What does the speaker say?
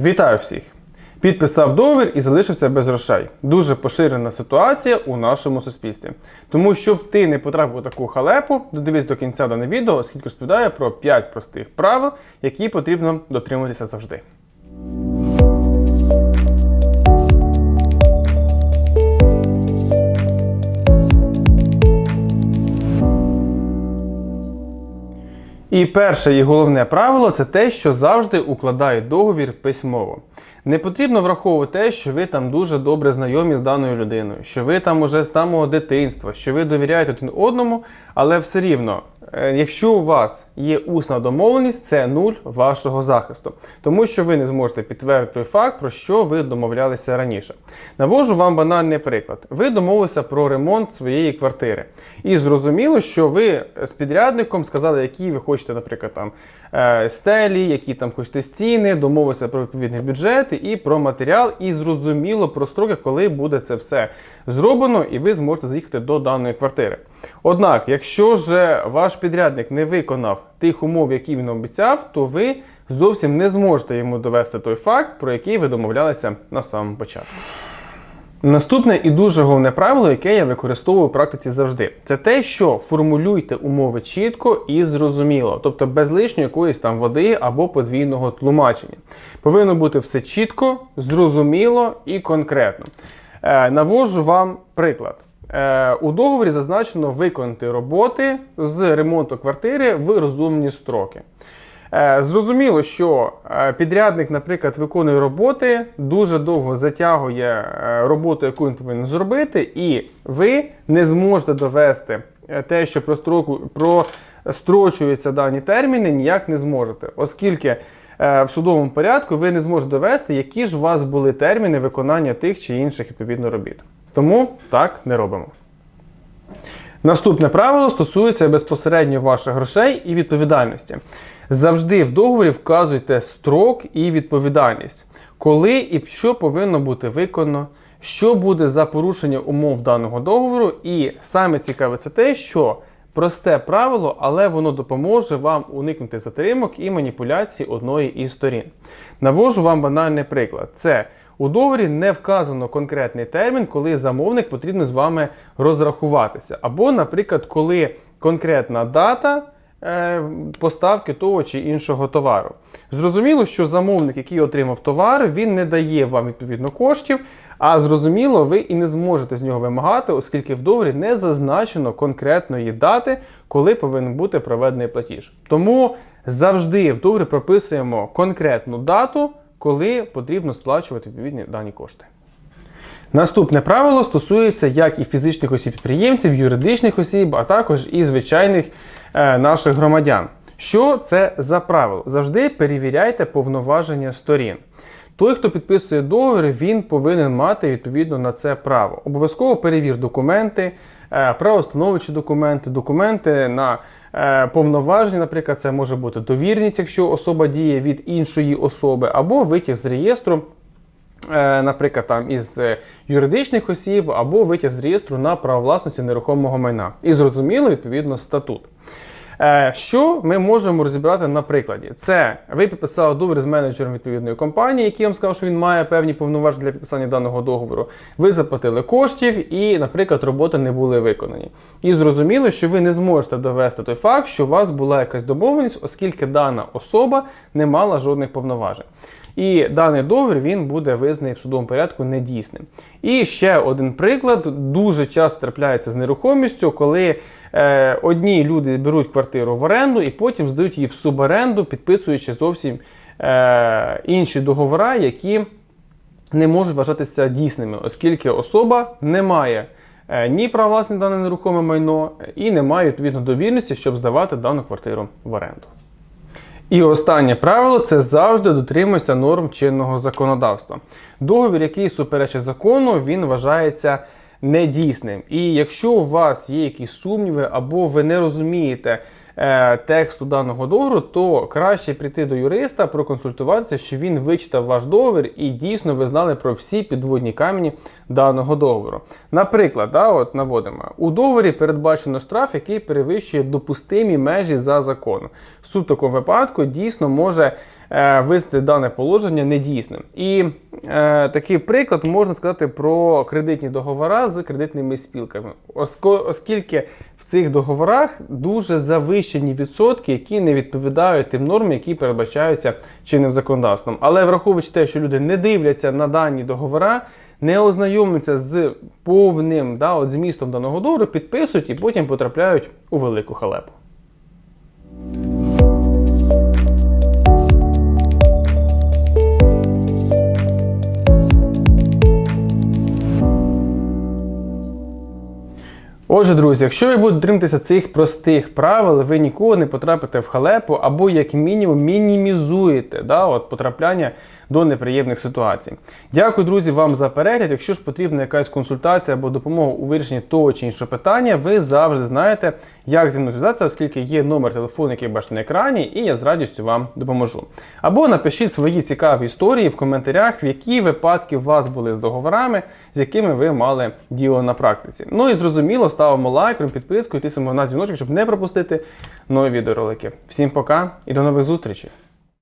Вітаю всіх! Підписав договір і залишився без грошей. Дуже поширена ситуація у нашому суспільстві. Тому, щоб ти не потрапив у таку халепу, додивись до кінця дане відео, оскільки розповідає про 5 простих правил, які потрібно дотримуватися завжди. І перше і головне правило це те, що завжди укладають договір письмово. Не потрібно враховувати те, що ви там дуже добре знайомі з даною людиною, що ви там уже з самого дитинства, що ви довіряєте один одному, але все рівно, якщо у вас є усна домовленість, це нуль вашого захисту, тому що ви не зможете підтвердити той факт, про що ви домовлялися раніше. Навожу вам банальний приклад. Ви домовилися про ремонт своєї квартири, і зрозуміло, що ви з підрядником сказали, які ви хочете, наприклад, там е, стелі, які там хочете стіни, домовилися про відповідний бюджет і про матеріал, і зрозуміло про строки, коли буде це все зроблено, і ви зможете заїхати до даної квартири. Однак, якщо ж ваш підрядник не виконав тих умов, які він обіцяв, то ви зовсім не зможете йому довести той факт, про який ви домовлялися на самому початку. Наступне і дуже головне правило, яке я використовую в практиці завжди, це те, що формулюйте умови чітко і зрозуміло, тобто без лишньої якоїсь там води або подвійного тлумачення. Повинно бути все чітко, зрозуміло і конкретно. Е, навожу вам приклад. Е, у договорі зазначено виконати роботи з ремонту квартири в розумні строки. Е, Зрозуміло, що е, підрядник, наприклад, виконує роботи, дуже довго затягує е, роботу, яку він повинен зробити, і ви не зможете довести те, що прострочуються дані терміни, ніяк не зможете, оскільки в судовому порядку ви не зможете довести, які ж у вас були терміни виконання тих чи інших відповідно робіт. Тому так не робимо. Наступне правило стосується безпосередньо ваших грошей і відповідальності. Завжди в договорі вказуйте строк і відповідальність, коли і що повинно бути виконано, що буде за порушення умов даного договору. І саме цікаве це те, що просте правило, але воно допоможе вам уникнути затримок і маніпуляцій одної із сторін. Навожу вам банальний приклад. Це у договорі не вказано конкретний термін, коли замовник потрібно з вами розрахуватися. Або, наприклад, коли конкретна дата е, поставки того чи іншого товару. Зрозуміло, що замовник, який отримав товар, він не дає вам відповідно коштів. А зрозуміло, ви і не зможете з нього вимагати, оскільки в договорі не зазначено конкретної дати, коли повинен бути проведений платіж. Тому завжди в договорі прописуємо конкретну дату, коли потрібно сплачувати відповідні дані кошти. Наступне правило стосується як і фізичних осіб підприємців, юридичних осіб, а також і звичайних е, наших громадян. Що це за правило? Завжди перевіряйте повноваження сторін. Той, хто підписує договір, він повинен мати відповідно на це право. Обов'язково перевір документи, е, правостановичі документи, документи на е, повноваження, наприклад, це може бути довірність, якщо особа діє від іншої особи, або витяг з реєстру. е, Наприклад, там із е, юридичних осіб або витяг з реєстру на право власності нерухомого майна. І зрозуміло, відповідно, статут. Е, Що ми можемо розібрати на прикладі? Це ви підписали договір з менеджером відповідної компанії, який вам сказав, що він має певні повноваження для підписання даного договору. Ви заплатили коштів і, наприклад, роботи не були виконані. І зрозуміло, що ви не зможете довести той факт, що у вас була якась домовленість, оскільки дана особа не мала жодних повноважень. І даний договір він буде визнаний в судовому порядку недійсним. І ще один приклад дуже часто трапляється з нерухомістю, коли е, одні люди беруть квартиру в оренду і потім здають її в суборенду, підписуючи зовсім е, інші договори, які не можуть вважатися дійсними, оскільки особа не має е, ні права власне дане нерухоме майно і не має відповідно довірності, щоб здавати дану квартиру в оренду. І останнє правило це завжди дотримуйся норм чинного законодавства. Договір, який суперечить закону, він вважається недійсним. І якщо у вас є якісь сумніви або ви не розумієте тексту даного договору, то краще прийти до юриста, проконсультуватися, що він вичитав ваш договір і дійсно ви знали про всі підводні камені даного договору. Наприклад, да, от наводимо, у договорі передбачено штраф, який перевищує допустимі межі за законом. Суд в такому випадку дійсно може е, визнати дане положення недійсним. І е, такий приклад можна сказати про кредитні договори з кредитними спілками, оскільки в цих договорах дуже завищені відсотки, які не відповідають тим нормам, які передбачаються чинним законодавством. Але враховуючи те, що люди не дивляться на дані договори, не ознайомляться з повним да, от змістом даного договору, підписують і потім потрапляють у велику халепу. Отже, друзі, якщо ви будете дотримуватися цих простих правил, ви ніколи не потрапите в халепу або, як мінімум, мінімізуєте да, от, потрапляння до неприємних ситуацій. Дякую, друзі, вам за перегляд. Якщо ж потрібна якась консультація або допомога у вирішенні того чи іншого питання, ви завжди знаєте, як зі мною зв'язатися, оскільки є номер телефону, який бачите на екрані, і я з радістю вам допоможу. Або напишіть свої цікаві історії в коментарях, в які випадки у вас були з договорами, з якими ви мали діло на практиці. Ну і зрозуміло, ставимо лайк, підписку і тисимо на дзвіночок, щоб не пропустити нові відеоролики. Всім пока і до нових зустрічей!